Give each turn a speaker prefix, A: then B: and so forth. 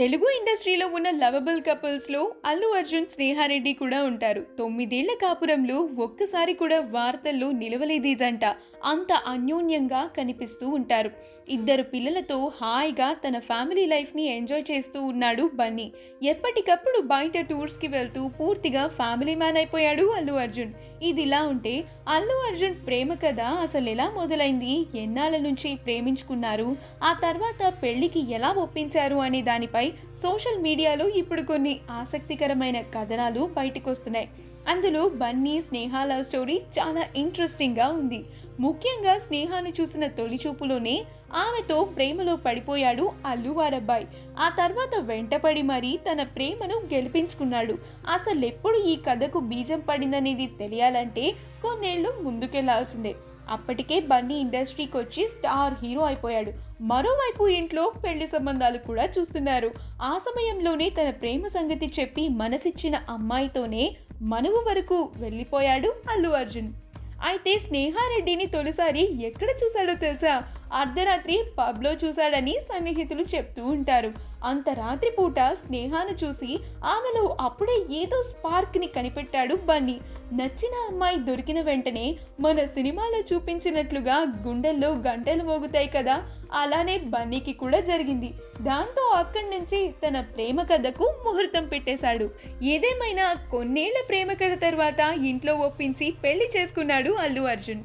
A: తెలుగు ఇండస్ట్రీలో ఉన్న లవబుల్ కపుల్స్లో అల్లు అర్జున్ స్నేహారెడ్డి కూడా ఉంటారు. తొమ్మిదేళ్ళ కాపురంలో ఒక్కసారి కూడా వార్తల్లో నిలవలేది జంట అంత అన్యోన్యంగా కనిపిస్తూ ఉంటారు. ఇద్దరు పిల్లలతో హాయిగా తన ఫ్యామిలీ లైఫ్ని ఎంజాయ్ చేస్తూ ఉన్నాడు బన్నీ. ఎప్పటికప్పుడు బయట టూర్స్కి వెళ్తూ పూర్తిగా ఫ్యామిలీ మ్యాన్ అయిపోయాడు అల్లు అర్జున్. ఇదిలా ఉంటే అల్లు అర్జున్ ప్రేమ కథ అసలు ఎలా మొదలైంది? ఎన్నాళ్ళ నుంచి ప్రేమించుకున్నారు? ఆ తర్వాత పెళ్ళికి ఎలా ఒప్పించారు అనే దానిపై సోషల్ మీడియాలో ఇప్పుడు కొన్ని ఆసక్తికరమైన కథనాలు బయటకొస్తున్నాయి. అందులో బన్నీ స్నేహ లవ్ స్టోరీ చాలా ఇంట్రెస్టింగ్గా ఉంది. ముఖ్యంగా స్నేహాన్ని చూసిన తొలి చూపులోనే ఆమెతో ప్రేమలో పడిపోయాడు అల్లు వారబ్బాయి. ఆ తర్వాత వెంటపడి మరీ తన ప్రేమను గెలిపించుకున్నాడు. అసలెప్పుడు ఈ కథకు బీజం పడిందనేది తెలియాలంటే కొన్నేళ్ళు ముందుకెళ్ళాల్సిందే. అప్పటికే బన్నీ ఇండస్ట్రీకి వచ్చి స్టార్ హీరో అయిపోయాడు. మరోవైపు ఇంట్లో పెళ్ళి సంబంధాలు కూడా చూస్తున్నారు. ఆ సమయంలోనే తన ప్రేమ సంగతి చెప్పి మనసిచ్చిన అమ్మాయితోనే మనువు వరకు వెళ్ళిపోయాడు అల్లు అర్జున్. అయితే స్నేహారెడ్డిని తొలిసారి ఎక్కడ చూశాడో తెలుసా? అర్ధరాత్రి పబ్లో చూశాడని సన్నిహితులు చెప్తూ ఉంటారు. అంత రాత్రి పూట స్నేహాను చూసి ఆమెలో అప్పుడే ఏదో స్పార్క్ని కనిపెట్టాడు బన్నీ. నచ్చిన అమ్మాయి దొరికిన వెంటనే మన సినిమాలో చూపించినట్లుగా గుండెల్లో గంటలు మోగుతాయి కదా అలానే బన్నీకి కూడా జరిగింది. దాంతో అక్కడి నుంచి తన ప్రేమ కథకు ముహూర్తం పెట్టేశాడు. ఏదేమైనా కొన్నేళ్ళ ప్రేమ కథ తర్వాత ఇంట్లో ఒప్పించి పెళ్ళి చేసుకున్నాడు అల్లు అర్జున్.